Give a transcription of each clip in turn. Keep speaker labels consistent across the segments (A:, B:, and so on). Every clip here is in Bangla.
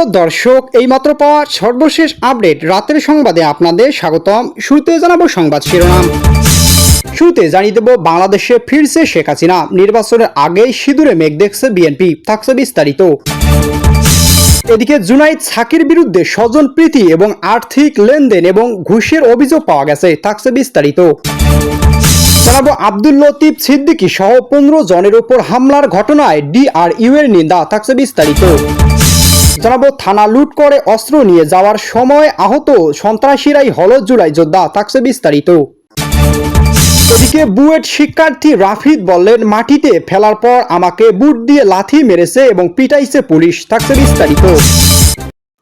A: সুপ্রিয় দর্শক, এইমাত্র পাওয়া সর্বশেষ আপডেট। রাতের সংবাদে আপনাদের স্বাগতম। শুরুতে জানাব সংবাদ শিরোনাম। শুরুতে জানিয়ে দেব, বাংলাদেশে ফিরছে শেখ হাসিনা। নির্বাচনের আগেই সিঁদুরে মেঘ দেখছে বিএনপি। থাকছে বিস্তারিত। এদিকে জুনাইদ সাকির বিরুদ্ধে স্বজন প্রীতি এবং আর্থিক লেনদেন এবং ঘুষের অভিযোগ পাওয়া গেছে। থাকছে বিস্তারিত। জানাব, আব্দুল লতিফ সিদ্দিকী সহ পনেরো জনের উপর হামলার ঘটনায় ডিআরইউ এর নিন্দা। থাকছে বিস্তারিত। জানাব, থানা লুট করে অস্ত্র নিয়ে যাওয়ার সময় আহত সন্ত্রাসীরাই হল জুলাই যোদ্ধা, থাকছে বিস্তারিত। এদিকে বুয়েট শিক্ষার্থী রাফিদ বললেন, মাটিতে ফেলার পর আমাকে বুট দিয়ে লাথি মেরেছে এবং পিটাইছে পুলিশ থাকছে বিস্তারিত।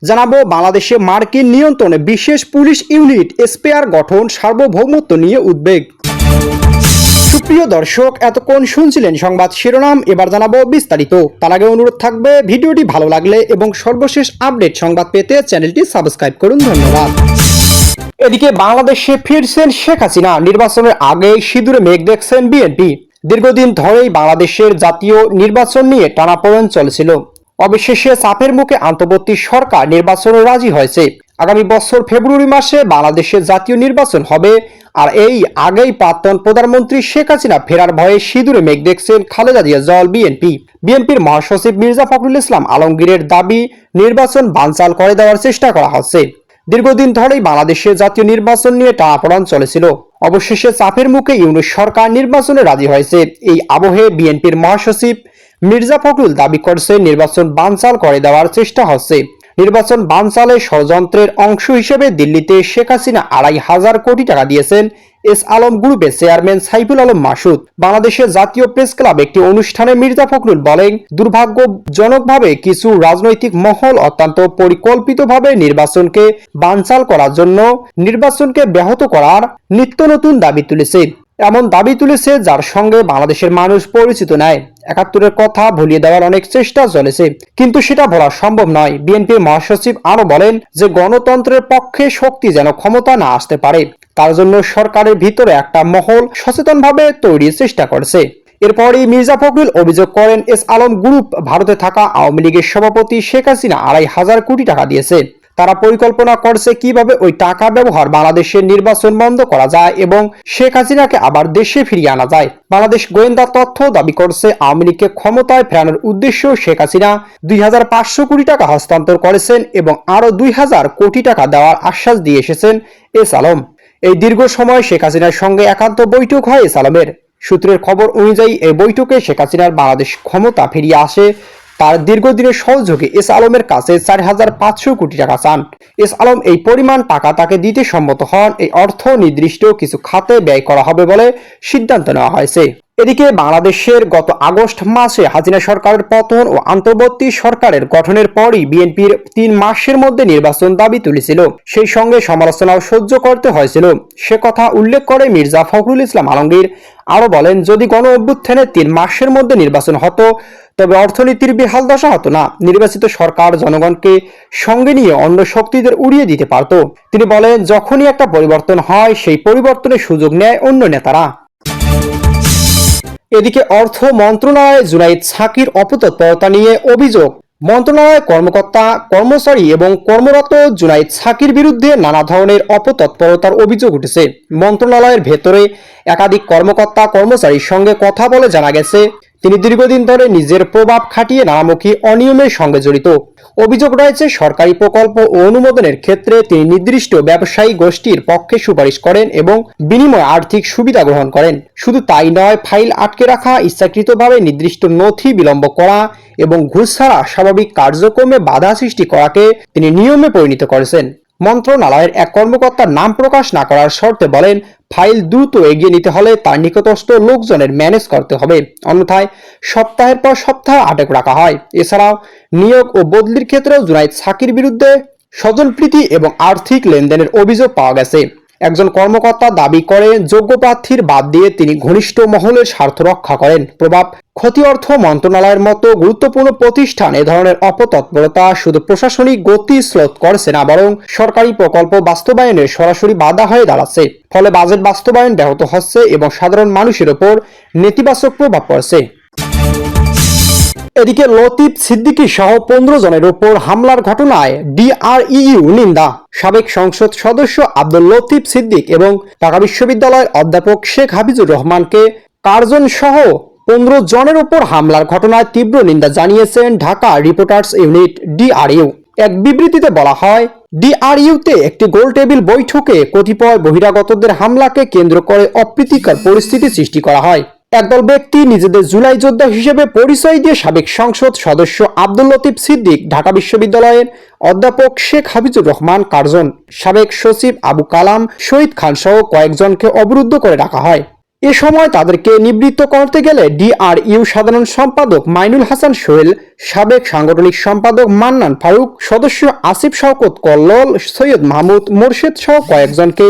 A: জানাব, বাংলাদেশে মার্কিন নিয়ন্ত্রণে বিশেষ পুলিশ ইউনিট, স্পেয়ার গঠন, সার্বভৌমত্ব নিয়ে উদ্বেগ। সুপ্রিয় দর্শক, এতক্ষণ শুনছিলেন সংবাদ শিরোনাম, এবার জানাব বিস্তারিত। তার আগে অনুরোধ থাকবে, ভিডিওটি ভালো লাগলে এবং সর্বশেষ আপডেট সংবাদ পেতে চ্যানেলটি সাবস্ক্রাইব করুন। ধন্যবাদ। এদিকে বাংলাদেশে ফিরছেন শেখ হাসিনা। নির্বাচনের আগে সিঁদুরে মেঘ দেখছেন বিএনপি। দীর্ঘদিন ধরেই বাংলাদেশের জাতীয় নির্বাচন নিয়ে টানাপোড়েন চলেছিল। অবশেষে চাপের মুখে আন্তর্বর্তী সরকার নির্বাচনে রাজি হয়েছে। আগামী বছর ফেব্রুয়ারি মাসে বাংলাদেশে জাতীয় নির্বাচন হবে। আর এই আগেই প্রাক্তন প্রধানমন্ত্রী শেখ হাসিনা ফেরার ভয়ে সিঁদুরে মেঘ দেখছেন খালেদা জিয়া জল বিএনপি। বিএনপির মহাসচিব মির্জা ফখরুল ইসলাম আলমগীরের দাবি, নির্বাচন বানচাল করে দেওয়ার চেষ্টা করা হচ্ছে। দীর্ঘদিন ধরেই বাংলাদেশে জাতীয় নির্বাচন নিয়ে টানাপড়ান চলেছিল। অবশেষে চাপের মুখে ইউনুস সরকার নির্বাচনে রাজি হয়েছে। এই আবহে বিএনপির মহাসচিব মির্জা ফখরুল দাবি করছে নির্বাচন বানচাল করে দেওয়ার চেষ্টা হচ্ছে। নির্বাচন বানচালে ষড়যন্ত্রের অংশ হিসেবে দিল্লিতে শেখ হাসিনা আড়াই হাজার কোটি টাকা দিয়েছেন এস আলম গ্রুপের চেয়ারম্যান সাইফুল আলম মাসুদ। বাংলাদেশের জাতীয় প্রেস ক্লাব একটি অনুষ্ঠানে মির্জা ফখরুল বলেন, দুর্ভাগ্যজনকভাবে কিছু রাজনৈতিক মহল অত্যন্ত পরিকল্পিতভাবে নির্বাচনকে বানচাল করার জন্য নির্বাচনকে ব্যাহত করার নিত্য নতুন দাবি তুলেছে। এমন দাবি তুলেছে যার সঙ্গে বাংলাদেশের মানুষ পরিচিত নয় একাত্তরের কথা ভুলিয়ে দেওয়ার অনেক চেষ্টা চলেছে, কিন্তু সেটা বলা সম্ভব নয়। বিএনপির মহাসচিব আরও বলেন যে গণতন্ত্রের পক্ষে শক্তি যেন ক্ষমতা না আসতে পারে, তার জন্য সরকারের ভিতরে একটা মহল সচেতনভাবে তৈরির চেষ্টা করছে। এরপরই মির্জা ফখরুল অভিযোগ করেন, এস আলম গ্রুপ ভারতে থাকা আওয়ামী লীগের সভাপতি শেখ হাসিনা আড়াই হাজার কোটি টাকা দিয়েছে। তারা পরিকল্পনা করছে কীভাবে ওই টাকা ব্যবহার বাংলাদেশের নির্বাচন বন্ধ করা যায় এবং শেখ হাসিনাকে আবার দেশে ফিরিয়ে আনা যায়। বাংলাদেশ গোয়েন্দা তথ্য দাবি করছে, আওয়ামী লীগকে ক্ষমতায় ফেরানোর উদ্দেশ্য শেখ হাসিনা দুই কোটি টাকা হস্তান্তর করেছেন এবং আরও দুই হাজার কোটি টাকা দেওয়ার আশ্বাস দিয়ে এসেছেন এস আলম। এই দীর্ঘ সময় শেখ হাসিনার সঙ্গে একান্ত বৈঠক হয় এস আলমের। সূত্রের খবর অনুযায়ী, এই বৈঠকে শেখ হাসিনার বাংলাদেশ ক্ষমতা ফিরিয়ে আসে। তার দীর্ঘদিনের সহযোগে এস আলমের কাছে চার হাজার পাঁচশো কোটি টাকা চান। এস আলম এই পরিমাণ টাকা তাকে দিতে সম্মত হন। এই অর্থ নির্দিষ্ট কিছু খাতে ব্যয় করা হবে বলে সিদ্ধান্ত নেওয়া হয়েছে। এদিকে বাংলাদেশের গত আগস্ট মাসে হাসিনা সরকারের পতন ও আন্তর্বর্তী সরকারের গঠনের পরই বিএনপির তিন মাসের মধ্যে নির্বাচন দাবি তুলেছিল। সেই সঙ্গে সমালোচনাও সহ্য করতে হয়েছিল। সে কথা উল্লেখ করে মির্জা ফখরুল ইসলাম আলমগীর। আরও বলেন, যদি গণ অভ্যুত্থানে তিন মাসের মধ্যে নির্বাচন হতো, তবে অর্থনীতির বেহাল দশা হতো না। নির্বাচিত সরকার জনগণকে সঙ্গে নিয়ে অন্য শক্তিদের উড়িয়ে দিতে পারত। তিনি বলেন, যখনই একটা পরিবর্তন হয়, সেই পরিবর্তনের সুযোগ নেয় অন্য নেতারা। এদিকে অর্থ মন্ত্রণালয়ে জুনাইদ সাকির অপতৎপরতা নিয়ে অভিযোগ। মন্ত্রণালয়ের কর্মকর্তা, কর্মচারী এবং কর্মরত জুনাইদ সাকির বিরুদ্ধে নানা ধরনের অপতৎপরতার অভিযোগ উঠেছে। মন্ত্রণালয়ের ভেতরে একাধিক কর্মকর্তা, কর্মচারীর সঙ্গে কথা বলে জানা গেছে তিনি দীর্ঘদিন ধরে নিজের প্রভাব খাটিয়ে নানামুখী অনিয়মের সঙ্গে জড়িত। অভিযোগ রয়েছে, সরকারি প্রকল্প ও অনুমোদনের ক্ষেত্রে তিনি নির্দিষ্ট ব্যবসায়ী গোষ্ঠীর পক্ষে সুপারিশ করেন এবং বিনিময়ে আর্থিক সুবিধা গ্রহণ করেন। শুধু তাই নয়, ফাইল আটকে রাখা, ইচ্ছাকৃতভাবে নির্দিষ্ট নথি বিলম্ব করা এবং ঘুষ ছাড়া স্বাভাবিক কার্যক্রমে বাধা সৃষ্টি করাকে তিনি নিয়মে পরিণত করেছেন। মন্ত্রণালয়ের এক কর্মকর্তার নাম প্রকাশ না করার শর্তে বলেন, ফাইল দ্রুত এগিয়ে নিতে হলে তার নিকটস্থ লোকজনের ম্যানেজ করতে হবে। অন্যথায় সপ্তাহের পর সপ্তাহ আটক রাখা হয়। এছাড়াও নিয়োগ ও বদলির ক্ষেত্রেও জুনাইদ সাকির বিরুদ্ধে স্বজনপ্রীতি এবং আর্থিক লেনদেনের অভিযোগ পাওয়া গেছে। একজন কর্মকর্তা দাবি করে যোগ্য প্রার্থীর বাদ দিয়ে তিনি ঘনিষ্ঠ মহলের স্বার্থ রক্ষা করেন। প্রভাব, ক্ষতি অর্থ মন্ত্রণালয়ের মতো গুরুত্বপূর্ণ প্রতিষ্ঠান এ ধরনের অপতৎপরতা শুধু প্রশাসনিক গতি স্রোত করছে না, বরং সরকারি প্রকল্প বাস্তবায়নের সরাসরি বাধা হয়ে দাঁড়াচ্ছে। ফলে বাজেট বাস্তবায়ন ব্যাহত হচ্ছে এবং সাধারণ মানুষের ওপর নেতিবাচক প্রভাব পড়ছে। এদিকে লতিফ সিদ্দিকী সহ পনেরো জনের ওপর হামলার ঘটনায় ডিআরইউ নিন্দা। সাবেক সংসদ সদস্য আব্দুল লতিফ সিদ্দিক এবং ঢাকা বিশ্ববিদ্যালয়ের অধ্যাপক শেখ হাফিজুর রহমানকে কার্জন সহ পনেরো জনের উপর হামলার ঘটনায় তীব্র নিন্দা জানিয়েছেন ঢাকা রিপোর্টার্স ইউনিট ডিআরইউ। এক বিবৃতিতে বলা হয়, ডিআরইউতে একটি গোল টেবিল বৈঠকে কতিপয় বহিরাগতদের হামলাকে কেন্দ্র করে অপ্রীতিকর পরিস্থিতি সৃষ্টি করা হয়। একদল ব্যক্তি নিজেদের জুলাই যোদ্ধা হিসেবে পরিচয় দিয়ে সাবেক সংসদ সদস্য আব্দুল লতিফ সিদ্দিক, ঢাকা বিশ্ববিদ্যালয়ের অধ্যাপক শেখ হাফিজুর রহমান কার্জন, সাবেক সচিব আবু কালাম, শহীদ খান সহ কয়েকজনকে অবরুদ্ধ করে রাখা হয়। এ সময় তাদেরকে নিবৃত্ত করতে গেলে ডিআরইউ সাধারণ সম্পাদক মাইনুল হাসান সোহেল, সাবেক সাংগঠনিক সম্পাদক মান্নান ফারুক, সদস্য আসিফ শওকত কল্লল, সৈয়দ মাহমুদ মোরশেদ সহ কয়েকজনকে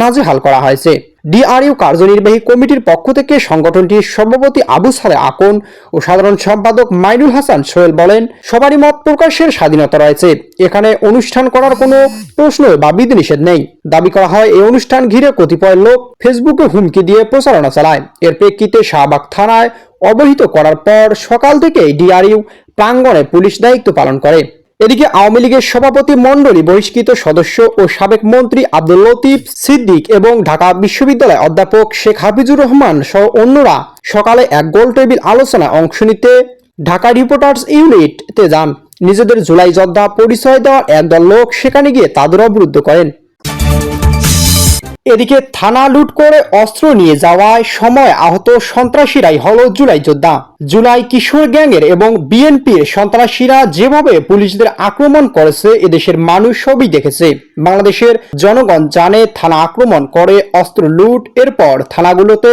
A: নাজেহাল করা হয়েছে। ডিআরইউ কার্যনির্বাহী কমিটির পক্ষ থেকে সংগঠনটির সভাপতি আবু সালে আকন ও সাধারণ সম্পাদক মাইনুল হাসান সোহেল বলেন, সবারই মত প্রকাশের স্বাধীনতা রয়েছে। এখানে অনুষ্ঠান করার কোনো প্রশ্ন বা বিধিনিষেধ নেই। দাবি করা হয়, এই অনুষ্ঠান ঘিরে কতিপয় লোক ফেসবুকে হুমকি দিয়ে প্রচারণা চালায়। এর প্রেক্ষিতে শাহবাগ থানায় অবহিত করার পর সকাল থেকেই ডিআরইউ প্রাঙ্গণে পুলিশ দায়িত্ব পালন করে। এদিকে আওয়ামী লীগের সভাপতি মণ্ডলী বহিষ্কৃত সদস্য ও সাবেক মন্ত্রী আব্দুল লতিফ সিদ্দিক এবং ঢাকা বিশ্ববিদ্যালয় অধ্যাপক শেখ হাফিজুর রহমান সহ অন্যরা সকালে এক গোল টেবিল আলোচনায় অংশ নিতে ঢাকা রিপোর্টার্স ইউনিটে যান। নিজেদের জুলাই যোদ্ধা পরিচয় দেওয়ার একদল লোক সেখানে গিয়ে তাদের অবরুদ্ধ করেন। এদিকে থানা লুট করে অস্ত্র নিয়ে যাওয়ায় সময় আহত সন্ত্রাসীরাই হল জুলাই যোদ্ধা। জুলাই কিশোর গ্যাংয়ের এবং বিএনপির সন্ত্রাসীরা যেভাবে পুলিশদের আক্রমণ করেছে, এদেশের মানুষ সবই দেখেছে। বাংলাদেশের জনগণ জানে থানা আক্রমণ করে অস্ত্র লুট, এরপর থানাগুলোতে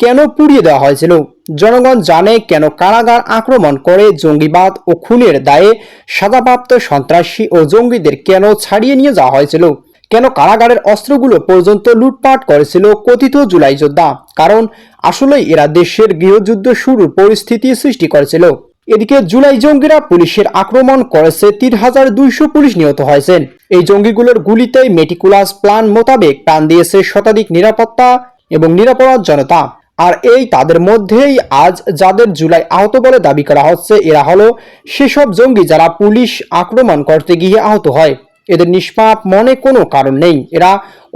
A: কেন পুড়িয়ে দেওয়া হয়েছিল? জনগণ জানে কেন কারাগার আক্রমণ করে জঙ্গিবাদ ও খুনের দায়ে সাজাপ্রাপ্ত সন্ত্রাসী ও জঙ্গিদের কেন ছাড়িয়ে নিয়ে যাওয়া হয়েছিল? কেন কারাগারের অস্ত্রগুলো পর্যন্ত লুটপাট করেছিল কথিত জুলাই যোদ্ধা? কারণ আসলেই এরা দেশের গৃহযুদ্ধ শুরুর পরিস্থিতি সৃষ্টি করেছিল। এদিকে জুলাই জঙ্গিরা পুলিশের আক্রমণ করেছে তিন হাজার দুইশো পুলিশ নিহত হয়েছেন। এই জঙ্গিগুলোর গুলিতেই মেটিকুলাস প্ল্যান মোতাবেক প্রাণ দিয়েছে শতাধিক নিরাপত্তা এবং নিরাপরাধ জনতা। আর এই তাদের মধ্যেই আজ যাদের জুলাই আহত বলে দাবি করা হচ্ছে, এরা হলো সেসব জঙ্গি যারা পুলিশ আক্রমণ করতে গিয়ে আহত হয়। এদের নিষ্পাপ মনে কোনো কারণ নেই। এরা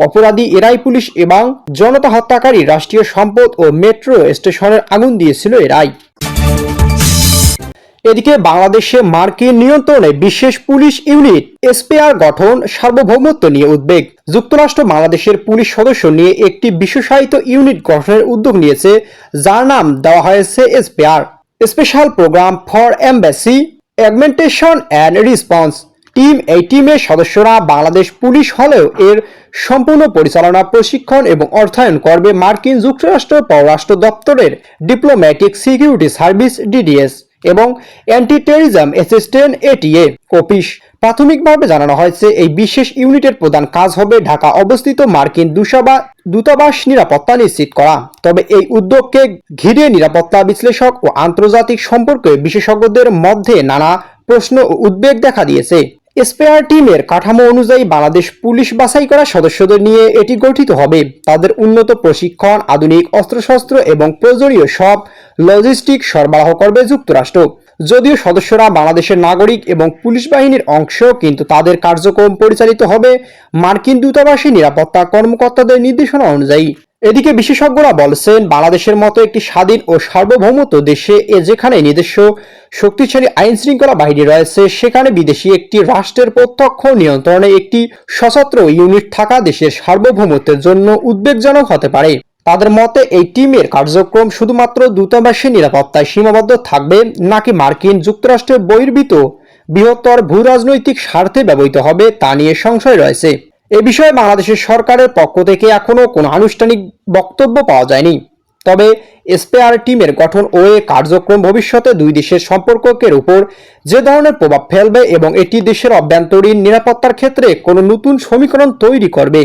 A: অপরাধী, এরাই পুলিশ এবং জনতা হত্যাকারী রাষ্ট্রীয় সম্পদ ও মেট্রো স্টেশনের আগুন দিয়েছিল এরাই। এদিকে বাংলাদেশে মার্কিন নিয়ন্ত্রণে বিশেষ পুলিশ ইউনিট, এসপিআর গঠন সার্বভৌমত্ব নিয়ে উদ্বেগ। যুক্তরাষ্ট্র বাংলাদেশের পুলিশ সদস্য নিয়ে একটি বিশেষায়িত ইউনিট গঠনের উদ্যোগ নিয়েছে, যার নাম দেওয়া হয়েছে SPR. Special program for embassy augmentation and response. Team, এই টিমের সদস্যরা বাংলাদেশ পুলিশ হলেও এর সম্পূর্ণ পরিচালনা, প্রশিক্ষণ এবং অর্থায়ন করবে মার্কিন যুক্তরাষ্ট্র পররাষ্ট্র দপ্তরের ডিপ্লোম্যাটিক সিকিউরিটি সার্ভিস ডিডিএস এবং anti terrorism assistant ATA office প্রাথমিকভাবে জানানো হয়েছে, এই বিশেষ ইউনিটের প্রধান কাজ হবে ঢাকা অবস্থিত মার্কিন দুসাবা, দূতাবাস নিরাপত্তা নিশ্চিত করা। তবে এই উদ্যোগকে ঘিরে নিরাপত্তা বিশ্লেষক ও আন্তর্জাতিক সম্পর্কে বিশেষজ্ঞদের মধ্যে নানা প্রশ্ন ও উদ্বেগ দেখা দিয়েছে। স্পেয়ার টিমের কাঠামো অনুযায়ী বাংলাদেশ পুলিশ বাছাই করা সদস্যদের নিয়ে এটি গঠিত হবে। তাদের উন্নত প্রশিক্ষণ, আধুনিক অস্ত্রশস্ত্র এবং প্রয়োজনীয় সব লজিস্টিক সরবরাহ করবে যুক্তরাষ্ট্র। যদিও সদস্যরা বাংলাদেশের নাগরিক এবং পুলিশ বাহিনীর অংশ, কিন্তু তাদের কার্যক্রম পরিচালিত হবে মার্কিন দূতাবাসী নিরাপত্তা কর্মকর্তাদের নির্দেশনা অনুযায়ী। এদিকে বিশেষজ্ঞরা বলছেন, বাংলাদেশের মতো একটি স্বাধীন ও সার্বভৌমত্ব দেশে এ যেখানে নিজস্ব শক্তিশালী আইন শৃঙ্খলা বাহিনী রয়েছে, সেখানে বিদেশি একটি রাষ্ট্রের প্রত্যক্ষ নিয়ন্ত্রণে একটি সশস্ত্র ইউনিট থাকা দেশের সার্বভৌমত্বের জন্য উদ্বেগজনক হতে পারে। তাদের মতে, এই টিমের কার্যক্রম শুধুমাত্র দূতাবাসের নিরাপত্তায় সীমাবদ্ধ থাকবে, নাকি মার্কিন যুক্তরাষ্ট্রের বহির্ভূত বৃহত্তর ভূরাজনৈতিক স্বার্থে ব্যবহৃত হবে, তা নিয়ে সংশয় রয়েছে। এ বিষয়ে বাংলাদেশের সরকারের পক্ষ থেকে এখনও কোনো আনুষ্ঠানিক বক্তব্য পাওয়া যায়নি। তবে এসপিআর টিমের গঠন ও এ কার্যক্রম ভবিষ্যতে দুই দেশের সম্পর্কের উপর যে ধরনের প্রভাব ফেলবে এবং এটি দেশের অভ্যন্তরীণ নিরাপত্তার ক্ষেত্রে কোনো নতুন সমীকরণ তৈরি করবে।